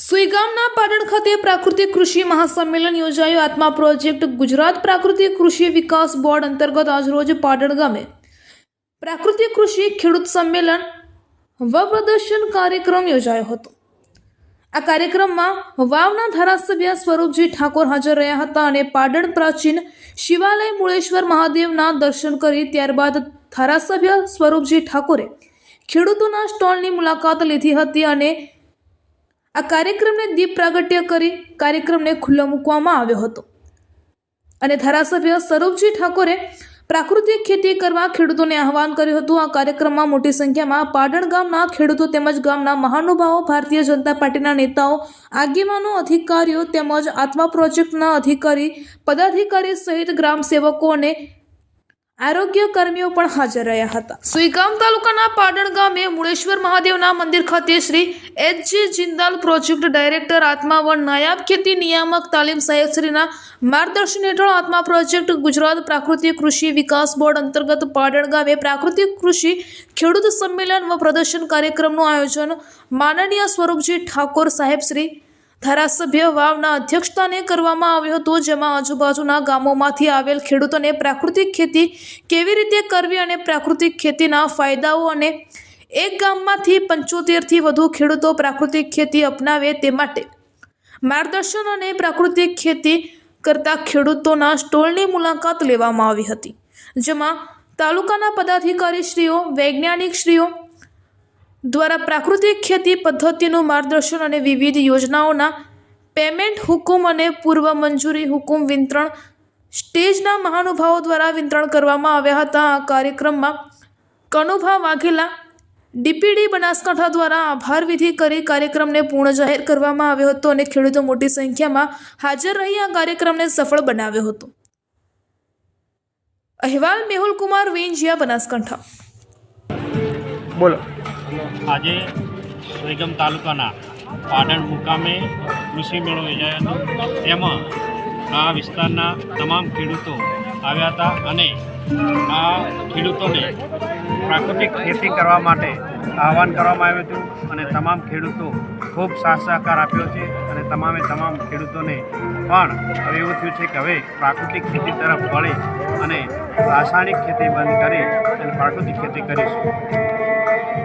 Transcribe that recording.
સુઈગામના પાટણ ખાતે પ્રાકૃતિક કૃષિ મહાસંમેલન યોજાયું. આત્મા પ્રોજેક્ટ ગુજરાત પ્રાકૃતિક કૃષિ વિકાસ બોર્ડ અંતર્ગત આજરોજ પાટણ ગામે પ્રાકૃતિક કૃષિ ખેડૂત સંમેલન વ પ્રદર્શન કાર્યક્રમ યોજાયો હતો. આ કાર્યક્રમમાં વાવના ધારાસભ્ય સ્વરૂપજી ઠાકોર હાજર રહ્યા હતા અને પાટણ પ્રાચીન શિવાલય મુળેશ્વર મહાદેવના દર્શન કરી ત્યારબાદ ધારાસભ્ય સ્વરૂપજી ઠાકોરે ખેડૂતોના સ્ટોલની મુલાકાત લીધી હતી અને આ કાર્યક્રમને દીપ પ્રાગટ્ય કરી કાર્યક્રમને ખુલ્લો મૂકવામાં આવ્યો હતો. અને ધારાસભ્ય સ્વરૂપજી ઠાકોરે પ્રાકૃતિક ખેતી કરવા ખેડૂતોને આહવાન કર્યું હતું. આ કાર્યક્રમમાં મોટી સંખ્યામાં પાટણ ગામના ખેડૂતો તેમજ ગામના મહાનુભાવો, ભારતીય જનતા પાર્ટીના નેતાઓ, આગેવાનો, અધિકારીઓ તેમજ આત્મા પ્રોજેક્ટના અધિકારી, પદાધિકારી સહિત ગ્રામ સેવકો અને આરોગ્ય કર્મીઓ પણ હાજર રહ્યા હતા. સુઈગામ તાલુકાના પાટણ ગામે મુળેશ્વર મહાદેવના મંદિર ખાતે Shri H J Jindal project director આત્મા વન નાયબ ખેતી નિયામક તાલીમ સાહેબશ્રીના માર્ગદર્શન હેઠળ આત્મા પ્રોજેક્ટ ગુજરાત પ્રાકૃતિક કૃષિ વિકાસ બોર્ડ અંતર્ગત પાટણ ગામે પ્રાકૃતિક કૃષિ ખેડૂત સંમેલન વ પ્રદર્શન કાર્યક્રમનું આયોજન માનનીય સ્વરૂપજી ઠાકોર સાહેબશ્રી ધારાસભ્ય વાવના અધ્યક્ષતાને કરવામાં આવ્યો હતો, જેમાં આજુબાજુના ગામોમાંથી આવેલ ખેડૂતોને પ્રાકૃતિક ખેતી કેવી રીતે કરવી અને પ્રાકૃતિક ખેતીના ફાયદાઓ અને એક ગામમાંથી પંચોતેરથી વધુ ખેડૂતો પ્રાકૃતિક ખેતી અપનાવે તે માટે માર્ગદર્શન અને પ્રાકૃતિક ખેતી કરતા ખેડૂતોના સ્ટોલની મુલાકાત લેવામાં આવી હતી, જેમાં તાલુકાના પદાધિકારીશ્રીઓ, વૈજ્ઞાનિકશ્રીઓ દ્વારા પ્રાકૃતિક ખેતી પદ્ધતિનું માર્ગદર્શન અને વિવિધ યોજનાઓના પેમેન્ટ હુકુમ અને પૂર્વ મંજૂરી હુકુમ વિતરણ સ્ટેજના મહાનુભાવો દ્વારા વિતરણ કરવામાં આવ્યા હતા. આ કાર્યક્રમમાં કનુભા વાઘેલા, ડીપીડી બનાસકાંઠા દ્વારા આભાર વિધિ કરી કાર્યક્રમને પૂર્ણ જાહેર કરવામાં આવ્યો હતો અને ખેડૂતો મોટી સંખ્યામાં હાજર રહી આ કાર્યક્રમને સફળ બનાવ્યો હતો. અહેવાલ મેહુલ કુમાર, વેંજિયા, બનાસકાંઠા. બોલો. આજે સોયગમ તાલુકાના પાટણ મુકામે કૃષિ મેળો યોજાયો હતો. તેમાં આ વિસ્તારના તમામ ખેડૂતો આવ્યા હતા અને આ ખેડૂતોને પ્રાકૃતિક ખેતી કરવા માટે આહવાન કરવામાં આવ્યું હતું અને તમામ ખેડૂતો ખૂબ સાથ સહકાર આપ્યો છે અને તમામે તમામ ખેડૂતોને પણ હવે એવું થયું છે કે હવે પ્રાકૃતિક ખેતી તરફ વળે અને રાસાયણિક ખેતી બંધ કરી અને પ્રાકૃતિક ખેતી કરીશું.